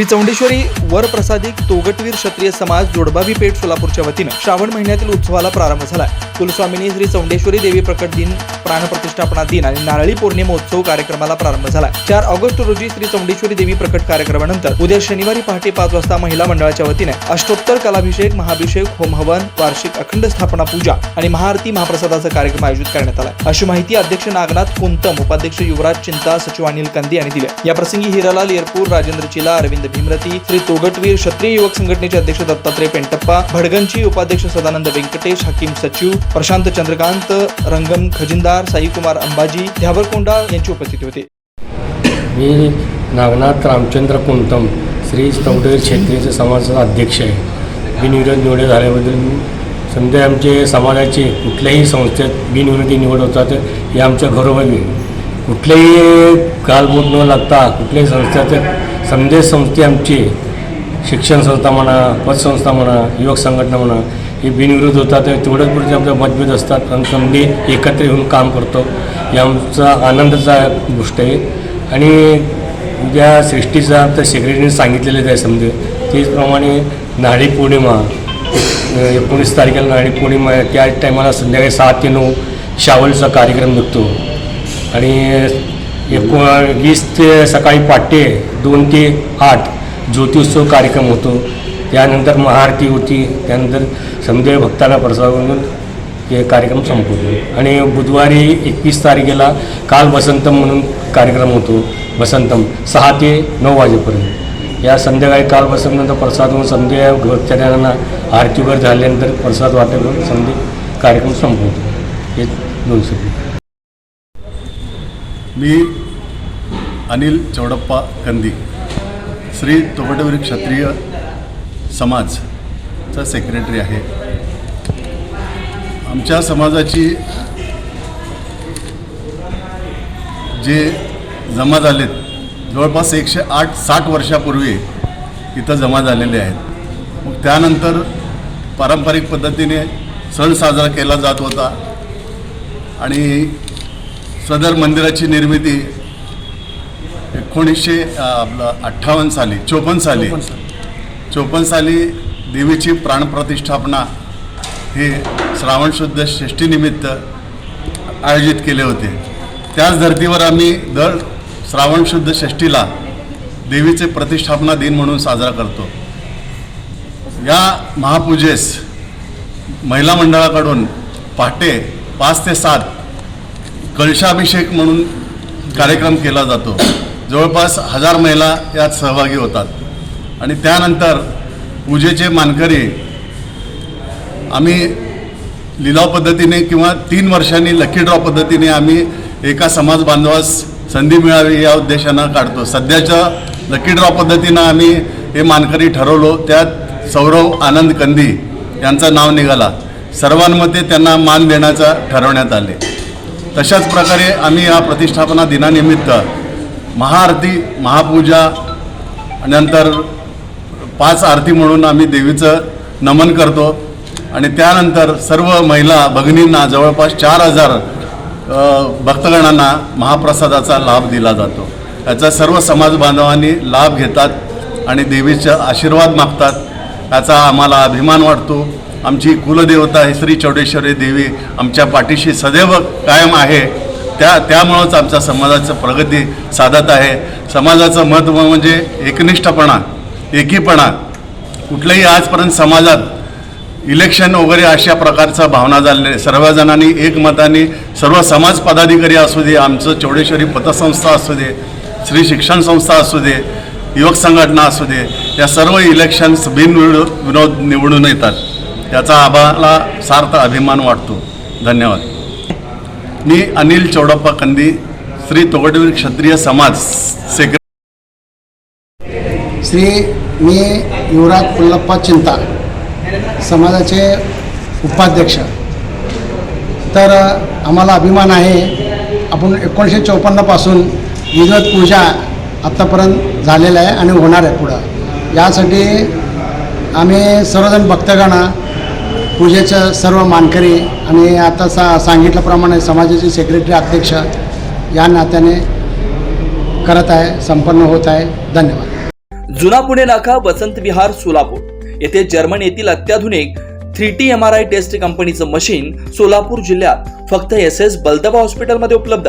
श्री चौंडेश्वरी वरप्रसादिक तोगटवीर क्षत्रिय समाज जोडबावी पेठ सोलापूरच्या वतीनं श्रावण महिन्यातील उत्सवाला प्रारंभ झाला कुलस्वामिनी श्री चौंडेश्वरी देवी प्रकट दिन प्राणप्रतिष्ठापना दिन आणि नारळी पौर्णिमोत्सव कार्यक्रमाला प्रारंभ झाला चार ऑगस्ट रोजी श्री चौंडेश्वरी देवी प्रकट कार्यक्रमानंतर उद्या शनिवारी पहाटे पाच वाजता महिला मंडळाच्या वतीने अष्टोत्तर कलाभिषेक महाभिषेक होम हवन वार्षिक अखंड स्थापना पूजा आणि महाआरती महाप्रसादाचा कार्यक्रम आयोजित करण्यात आला अशी माहिती अध्यक्ष नागनाथ कुंतम उपाध्यक्ष युवराज चिंता सचिव अनिल कंदी यांनी दिली याप्रसंगी हिरालाल येरपूर राजेंद्र चिला अरविंद भीमरती श्री तोगटवीर क्षत्रिय युवक संघटनेचे अध्यक्ष दत्तात्रय पेंटप्पा भडगंची उपाध्यक्ष सदानंद व्यंकटेश हकीम सचिव प्रशांत चंद्रकांत रंगम खजिनदार साईकुमार अंबाजी ध्यावरकोंडा यांची उपस्थिती होती. मी नागनाथ रामचंद्र कुंतम श्री चौधरी क्षेत्रीय समाजाचा अध्यक्ष आहे. बिनविरोध निवड झाल्याबद्दल समजा आमचे समाजाचे कुठल्याही संस्थेत बिनविरोधी निवड होतात हे आमच्या घरोघरी कुठलेही कुठल्याही न लागता कुठल्याही संस्थेत समजे संस्थे आमची शिक्षण संस्था म्हणा पतसंस्था म्हणा युवक संघटना म्हणा हे बिनविरोध होतात तेवढ्याच पुढचे आमच्या मतभेद असतात आणि समजे एकत्र येऊन काम करतो. हे आमचा आनंदाचा गोष्ट आहे. आणि ज्या सृष्टीचा तर सेक्रेटरीने सांगितलेलंच आहे समजे त्याचप्रमाणे नाडी पौर्णिमा एकोणीस तारखेला नाडी पौर्णिमा त्या टायमाला संध्याकाळी सहा ते नऊ शावलचा कार्यक्रम निघतो. आणि एक वीस ते सकाळी पहाटे दोन ते आठ ज्योतिषोत्सव कार्यक्रम होतो. त्यानंतर महाआरती होती. त्यानंतर समजे भक्ताला प्रसाद म्हणून हे कार्यक्रम संपवतो. आणि बुधवारी एकवीस तारखेला काल वसंतम म्हणून कार्यक्रम होतो. वसंतम सहा ते नऊ वाजेपर्यंत. या संध्याकाळी काल वसंतनंतर प्रसाद होऊन संध्या भक्तजनांना आरती वगैरे झाल्यानंतर प्रसाद वाटप संधी संध्या कार्यक्रम संपवतो. हे दोन सगळे. मी अनिल चौडप्पा कंदी श्री तोगटवीर क्षत्रिय समाजचा सेक्रेटरी आहे. आमच्या समाजाची जे जमा झालेत जवळपास एकशे आठ साठ वर्षापूर्वी इथं जमा झालेले आहेत. मग त्यानंतर पारंपरिक पद्धतीने सण साजरा केला जात होता. आणि सदर मंदिराची निर्मिती एकोणीसशे आपलं अठ्ठावन्न साली चोपन्न साली. चोपन्न साली. देवीची प्राणप्रतिष्ठापना हे श्रावण शुद्ध षष्टीनिमित्त आयोजित केले होते. त्याच धर्तीवर आम्ही दर श्रावण शुद्ध षष्टीला देवीचे प्रतिष्ठापना दिन म्हणून साजरा करतो. या महापूजेस महिला मंडळाकडून पहाटे पाच ते सात कलशाभिषेक म्हणून कार्यक्रम केला जातो. जवळपास हजार महिला यात सहभागी होतात. आणि त्यानंतर पूजेचे मानकरी आम्ही लिलाव पद्धतीने किंवा तीन वर्षांनी लकी ड्रॉ पद्धतीने आम्ही एका समाज बांधवास संधी मिळावी या उद्देशानं काढतो. सध्याच्या लकी ड्रॉ पद्धतीनं आम्ही हे मानकरी ठरवलो. त्यात सौरव आनंद कंदी यांचं नाव निघाला. सर्वांमध्ये त्यांना मान देण्याचा ठरवण्यात आले. तशाच प्रकारे आम्ही या प्रतिष्ठापना दिनानिमित्त महाआरती महापूजा नंतर पाच आरती म्हणून आम्ही देवीचं नमन करतो. आणि त्यानंतर सर्व महिला भगिनींना जवळपास चार हजार भक्तगणांना महाप्रसादाचा लाभ दिला जातो. याचा सर्व समाज बांधवांनी लाभ घेतात आणि देवीचा आशीर्वाद मागतात. याचा आम्हाला अभिमान वाटतो. आमची कुलदेवता ही श्री चौडेश्वरी देवी आमच्या पाठीशी सदैव कायम आहे. त्या त्यामुळंच आमच्या समाजाचं प्रगती साधत आहे. समाजाचं महत्त्व म्हणजे एकनिष्ठपणा एकीपणा. कुठल्याही आजपर्यंत समाजात इलेक्शन वगैरे अशा प्रकारचा भावना झालेली सर्वजणांनी एकमताने सर्व समाज पदाधिकारी असू दे आमचं चौडेश्वरी पतसंस्था असू दे श्री शिक्षण संस्था असू दे युवक संघटना असू दे या सर्व इलेक्शन्स बिनविरोध विनोद निवडून येतात. याचा आम्हाला सार्थ अभिमान वाटतो. धन्यवाद. मी अनिल चौडप्पा कंदी श्री तोगडवीर क्षत्रिय समाज सेक्रेटरी. श्री मी युवराज पुल्लप्पा चिंता समाजाचे उपाध्यक्ष. तर आम्हाला अभिमान आहे आपण एकोणीसशे चौपन्नपासून विविध पूजा आत्तापर्यंत झालेल्या आहे आणि होणार आहे पुढं. यासाठी आम्ही सर्वजण भक्तगणा पूजेच्या सर्व मानकरी आणि आता सा सांगितल्याप्रमाणे समाजाचे सेक्रेटरी अध्यक्ष या नात्याने करत आहे संपन्न होत आहे. धन्यवाद. जुना पुणे नाका वसंत विहार सोलापूर. येथे जर्मन येथील अत्याधुनिक three T M R I test कंपनीचं मशीन सोलापूर जिल्ह्यात फक्त एस एस बलदबा हॉस्पिटलमध्ये उपलब्ध.